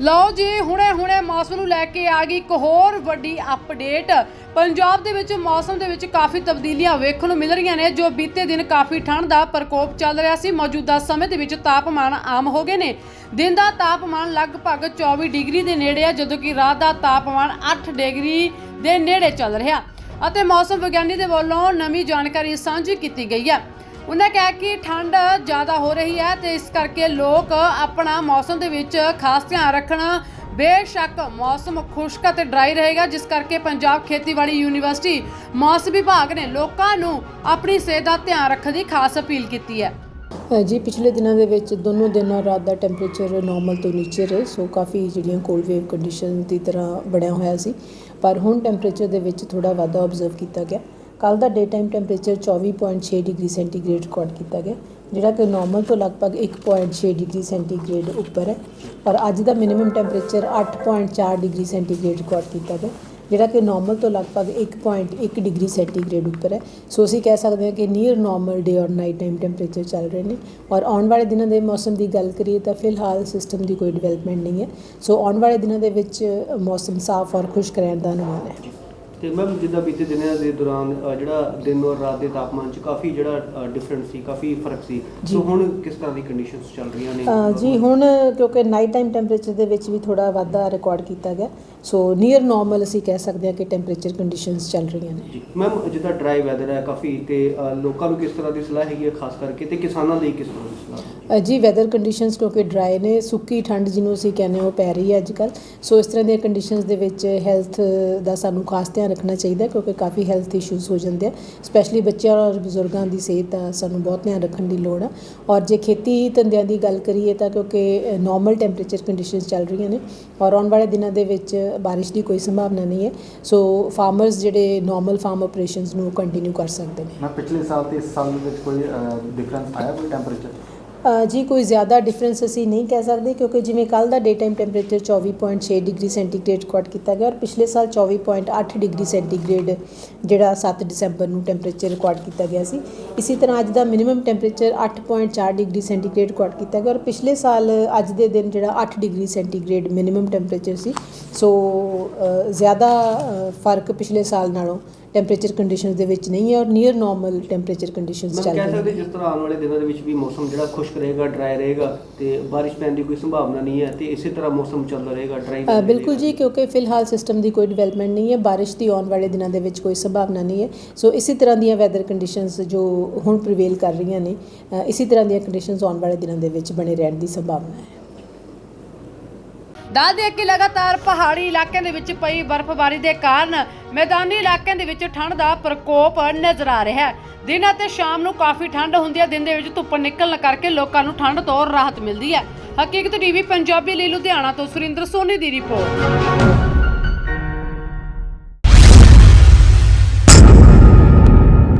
ਲਓ ਜੀ, ਹੁਣੇ ਹੁਣੇ ਮੌਸਮ ਨੂੰ ਲੈ ਕੇ ਆ ਗਈ ਇੱਕ ਹੋਰ ਵੱਡੀ ਅਪਡੇਟ ਪੰਜਾਬ ਦੇ ਵਿੱਚ ਮੌਸਮ ਦੇ ਵਿੱਚ ਕਾਫੀ ਤਬਦੀਲੀਆਂ ਵੇਖਣ ਨੂੰ ਮਿਲ ਰਹੀਆਂ ਨੇ, ਜੋ ਬੀਤੇ ਦਿਨ ਕਾਫੀ ਠੰਡ ਦਾ ਪ੍ਰਕੋਪ ਚੱਲ ਰਿਹਾ ਸੀ। ਮੌਜੂਦਾ ਸਮੇਂ ਦੇ ਵਿੱਚ ਤਾਪਮਾਨ ਆਮ ਹੋ ਗਏ ਨੇ। ਦਿਨ ਦਾ ਤਾਪਮਾਨ ਲਗਭਗ 24 ਡਿਗਰੀ ਦੇ ਨੇੜੇ ਹੈ ਜਦੋਂ ਕਿ ਰਾਤ ਦਾ ਤਾਪਮਾਨ 8 ਡਿਗਰੀ ਦੇ ਨੇੜੇ ਚੱਲ ਰਿਹਾ। ਅਤੇ ਮੌਸਮ ਵਿਗਿਆਨੀ ਦੇ ਵੱਲੋਂ ਨਵੀਂ ਜਾਣਕਾਰੀ ਸਾਂਝੀ ਕੀਤੀ ਗਈ ਹੈ। ਉਹਨਾਂ ਕਿਹਾ ਕਿ ਠੰਡ ਜ਼ਿਆਦਾ ਹੋ ਰਹੀ ਹੈ ਤੇ ਇਸ ਕਰਕੇ ਲੋਕ ਆਪਣਾ ਮੌਸਮ ਦੇ ਵਿੱਚ ਖਾਸ ਧਿਆਨ ਰੱਖਣ ਬੇਸ਼ੱਕ ਮੌਸਮ ਖੁਸ਼ਕ ਅਤੇ ਡਰਾਈ ਰਹੇਗਾ, ਜਿਸ ਕਰਕੇ ਪੰਜਾਬ ਖੇਤੀਬਾੜੀ ਯੂਨੀਵਰਸਿਟੀ, ਮੌਸਮ ਵਿਭਾਗ ਨੇ ਲੋਕਾਂ ਨੂੰ ਆਪਣੀ ਸਿਹਤ ਦਾ ਧਿਆਨ ਰੱਖਣ ਦੀ ਖਾਸ ਅਪੀਲ ਕੀਤੀ ਹੈ। ਜੀ ਪਿਛਲੇ ਦਿਨਾਂ ਦੇ ਵਿੱਚ ਦੋਨੋਂ ਦਿਨ ਔਰ ਰਾਤ ਦਾ ਟੈਂਪਰੇਚਰ ਨਾਰਮਲ ਤੋਂ ਨੀਚੇ ਰਹੇ ਸੋ ਕਾਫੀ ਜਿਹੜੀਆਂ ਕੋਲਡ ਵੇਵ ਕੰਡੀਸ਼ਨ ਦੀ ਤਰ੍ਹਾਂ ਬਣਿਆ ਹੋਇਆ ਸੀ, ਪਰ ਹੁਣ ਟੈਂਪਰੇਚਰ ਦੇ ਵਿੱਚ ਥੋੜਾ ਵਾਧਾ ਆਬਜ਼ਰਵ ਕੀਤਾ ਗਿਆ। ਕੱਲ ਦਾ day time temperature 24.6 degree centigrade record ਕੀਤਾ ਗਿਆ, ਜਿਹੜਾ ਕਿ ਨਾਰਮਲ ਤੋਂ ਲਗਭਗ 1.6 ਡਿਗਰੀ ਸੈਂਟੀਗ੍ਰੇਡ ਉੱਪਰ ਹੈ ਔਰ ਅੱਜ ਦਾ minimum temperature 8.4 degree centigrade record ਕੀਤਾ ਗਿਆ, ਜਿਹੜਾ ਕਿ ਨਾਰਮਲ ਤੋਂ ਲਗਭਗ 1.1 ਡਿਗਰੀ ਸੈਂਟੀਗ੍ਰੇਡ ਉੱਪਰ ਹੈ। ਸੋ ਅਸੀਂ ਕਹਿ ਸਕਦੇ ਹਾਂ ਕਿ ਨੀਅਰ ਨਾਰਮਲ ਡੇ ਔਰ ਨਾਈਟ ਟਾਈਮ ਟੈਂਪਰੇਚਰ ਚੱਲ ਰਹੇ ਨੇ ਔਰ ਆਉਣ ਵਾਲੇ ਦਿਨਾਂ ਦੇ ਮੌਸਮ ਦੀ ਗੱਲ ਕਰੀਏ ਤਾਂ ਫਿਲਹਾਲ ਸਿਸਟਮ ਦੀ ਕੋਈ ਡਿਵੈਲਪਮੈਂਟ ਨਹੀਂ ਹੈ। ਸੋ ਆਉਣ ਵਾਲੇ ਦਿਨਾਂ ਦੇ ਵਿੱਚ ਮੌਸਮ ਸਾਫ਼ ਔਰ ਖੁਸ਼ਕ ਰਹਿਣ ਦਾ ਅਨੁਮਾਨ ਹੈ। ਤੇ ਮੈਮ ਜਿੱਦਾਂ ਬੀਤੇ ਦਿਨਾਂ ਦੇ ਦੌਰਾਨ ਅ, ਜਿਹੜਾ ਦਿਨ ਔਰ ਰਾਤ ਦੇ ਤਾਪਮਾਨ 'ਚ ਕਾਫੀ ਜਿਹੜਾ ਡਿਫਰੈਂਸ ਸੀ ਕਾਫੀ ਫ਼ਰਕ ਸੀ। ਜੀ। ਸੋ ਹੁਣ ਕਿਸ ਤਰ੍ਹਾਂ ਦੀ ਕੰਡੀਸ਼ਨਸ ਚੱਲ ਰਹੀਆਂ ਨੇ? ਅ, ਜੀ ਹੁਣ ਕਿਉਂਕਿ ਨਾਈਟ ਟਾਈਮ ਟੈਂਪਰੇਚਰ ਦੇ ਵਿੱਚ ਵੀ ਥੋੜਾ ਵਾਧਾ ਰਿਕਾਰਡ ਕੀਤਾ ਗਿਆ। ਸੋ ਨੀਅਰ ਨਾਰਮਲ ਅਸੀਂ ਕਹਿ ਸਕਦੇ ਹਾਂ ਕਿ ਟੈਂਪਰੇਚਰ ਕੰਡੀਸ਼ਨਸ ਚੱਲ ਰਹੀਆਂ ਨੇ। ਜੀ। ਮੈਮ ਜਿੱਦਾਂ ਡਰਾਈ ਵੈਦਰ ਹੈ ਕਾਫੀ ਤੇ ਅ, ਲੋਕਾਂ ਨੂੰ ਕਿਸ ਤਰ੍ਹਾਂ ਦੀ ਸਲਾਹ ਹੈਗੀ ਹੈ ਖਾਸ ਕਰਕੇ ਤੇ ਕਿਸਾਨਾਂ ਲਈ ਕਿਸ ਤਰ੍ਹਾਂ ਦੀ ਸਲਾਹ ਹੈ? ਅ, ਜੀ ਵੈਦਰ ਕੰਡੀਸ਼ਨਸ ਕਿਉਂਕਿ ਡਰਾਈ ਨੇ ਸੁੱਕੀ ਠੰਡ ਜਿਹਨੂੰ ਅਸੀਂ ਕਹਿੰਦੇ ਹਾਂ ਉਹ ਪੈ ਰਹੀ ਹੈ ਅੱਜ ਕੱਲ ਸੋ ਇਸ ਤਰ੍ਹਾਂ ਦੀਆਂ ਕੰਡੀਸ਼ਨਸ ਦੇ ਵਿੱਚ ਹੈਲਥ ਦਾ ਸਾਨੂੰ ਖਾਸ ਧਿਆਨ ਰੱਖਣਾ ਚਾਹੀਦਾ ਕਿਉਂਕਿ ਕਾਫੀ ਹੈਲਥ ਇਸ਼ੂਜ਼ ਹੋ ਜਾਂਦੇ ਆ। ਸਪੈਸ਼ਲੀ ਬੱਚਿਆਂ ਔਰ ਬਜ਼ੁਰਗਾਂ ਦੀ ਸਿਹਤ ਦਾ ਸਾਨੂੰ ਬਹੁਤ ਧਿਆਨ ਰੱਖਣ ਦੀ ਲੋੜ ਆ। ਔਰ ਜੇ ਖੇਤੀ ਧੰਦਿਆਂ ਦੀ ਗੱਲ ਕਰੀਏ ਤਾਂ ਕਿਉਂਕਿ ਨਾਰਮਲ ਟੈਂਪਰੇਚਰ ਕੰਡੀਸ਼ਨਸ ਚੱਲ ਰਹੀਆਂ ਨੇ ਔਰ ਆਉਣ ਵਾਲੇ ਦਿਨਾਂ ਦੇ ਵਿੱਚ ਬਾਰਿਸ਼ ਦੀ ਕੋਈ ਸੰਭਾਵਨਾ ਨਹੀਂ ਹੈ। ਸੋ ਫਾਰਮਰਸ ਜਿਹੜੇ ਨਾਰਮਲ ਫਾਰਮ ਆਪਰੇਸ਼ਨਸ ਨੂੰ ਕੰਟੀਨਿਊ ਕਰ ਸਕਦੇ ਨੇ। ਮੈਂ ਪਿਛਲੇ ਸਾਲ ਤੇ ਇਸ ਸਾਲ ਦੇ ਵਿੱਚ ਕੋਈ ਡਿਫਰੈਂਸ ਆਇਆ ਕੋਈ ਟੈਂਪਰੇਚਰ ਜੀ, ਕੋਈ ਜ਼ਿਆਦਾ ਡਿਫਰੈਂਸ ਅਸੀਂ ਨਹੀਂ ਕਹਿ ਸਕਦੇ ਕਿਉਂਕਿ ਜਿਵੇਂ ਕੱਲ ਦਾ day time temperature 24.6 degree centigrade record ਕੀਤਾ ਗਿਆ ਔਰ ਪਿਛਲੇ ਸਾਲ 24.8 ਡਿਗਰੀ ਸੈਂਟੀਗ੍ਰੇਡ ਜਿਹੜਾ 7 ਦਸੰਬਰ ਨੂੰ ਟੈਂਪਰੇਚਰ ਰਿਕਾਰਡ ਕੀਤਾ ਗਿਆ ਸੀ। ਇਸੇ ਤਰ੍ਹਾਂ ਅੱਜ ਦਾ minimum temperature 8.4 degree centigrade record ਕੀਤਾ ਗਿਆ ਔਰ ਪਿਛਲੇ ਸਾਲ, ਅੱਜ ਦੇ ਦਿਨ ਜਿਹੜਾ 8 ਡਿਗਰੀ ਸੈਂਟੀਗ੍ਰੇਡ ਮਿਨੀਮਮ ਟੈਂਪਰੇਚਰ ਸੀ। ਸੋ ਜ਼ਿਆਦਾ ਫ਼ਰਕ ਪਿਛਲੇ ਸਾਲ ਨਾਲੋਂ ਟੈਂਪਰੇਚਰ ਕੰਡੀਸ਼ਨਸ ਦੇ ਵਿੱਚ ਨਹੀਂ ਹੈ ਔਰ ਨੀਅਰ ਨਾਰਮਲ ਟੈਂਪਰੇਚਰ ਕੰਡੀਸ਼ਨਸ ਮੈਂ ਚੱਲ ਕਹਿ ਰਹੀਆਂ ਸਕਦੇ ਨੇ। ਜਿਸ ਤਰ੍ਹਾਂ ਆਉਣ ਵਾਲੇ ਦਿਨਾਂ ਦੇ ਵਿੱਚ ਵੀ ਮੌਸਮ ਜਿਹੜਾ ਖੁਸ਼ਕ ਰਹੇਗਾ ਡਰਾਈ ਰਹੇਗਾ ਤੇ ਬਾਰਿਸ਼ ਪੈਣ ਦੀ ਕੋਈ ਸੰਭਾਵਨਾ ਨਹੀਂ ਹੈ ਤੇ ਇਸੇ ਤਰ੍ਹਾਂ ਮੌਸਮ ਚੱਲਦਾ ਰਹੇਗਾ ਡਰਾਈ ਬਿਲਕੁਲ ਜੀ ਕਿਉਂਕਿ ਫਿਲਹਾਲ ਸਿਸਟਮ ਦੀ ਕੋਈ ਡਿਵੈਲਪਮੈਂਟ ਨਹੀਂ ਹੈ ਬਾਰਿਸ਼ ਦੀ ਆਉਣ ਵਾਲੇ ਦਿਨਾਂ ਦੇ ਵਿੱਚ ਕੋਈ ਸੰਭਾਵਨਾ ਨਹੀਂ ਹੈ। ਸੋ ਇਸੇ ਤਰ੍ਹਾਂ ਦੀਆਂ ਵੈਦਰ ਕੰਡੀਸ਼ਨਸ ਜੋ ਹੁਣ ਪ੍ਰੀਵੇਲ ਕਰ ਰਹੀਆਂ ਨੇ ਇਸੇ ਤਰ੍ਹਾਂ ਦੀਆਂ ਕੰਡੀਸ਼ਨਸ ਆਉਣ ਵਾਲੇ ਦਿਨਾਂ ਦੇ ਵਿੱਚ ਬਣੇ ਰਹਿਣ ਦੀ ਸੰਭਾਵਨਾ ਹੈ। ਦੱਸ ਦੇ ਕਿ ਲਗਾਤਾਰ ਪਹਾੜੀ ਇਲਾਕਿਆਂ ਦੇ ਵਿੱਚ ਪਈ ਬਰਫ਼ਬਾਰੀ ਦੇ ਕਾਰਨ ਮੈਦਾਨੀ ਇਲਾਕਿਆਂ ਦੇ ਵਿੱਚ ਠੰਡ ਦਾ ਪ੍ਰਕੋਪ ਨਜ਼ਰ ਆ ਰਿਹਾ ਹੈ। ਦਿਨ ਅਤੇ ਸ਼ਾਮ ਨੂੰ ਕਾਫੀ ਠੰਡ ਹੁੰਦੀ ਹੈ। ਦਿਨ ਦੇ ਵਿੱਚ ਧੁੱਪ ਨਿਕਲਣ ਕਰਕੇ ਲੋਕਾਂ ਨੂੰ ਠੰਡ ਤੋਂ ਰਾਹਤ ਮਿਲਦੀ ਹੈ। ਹਕੀਕਤ ਟੀਵੀ, ਪੰਜਾਬੀ ਲਈ ਲੁਧਿਆਣਾ ਤੋਂ ਸੁਰਿੰਦਰ ਸੋਨੀ ਦੀ ਰਿਪੋਰਟ।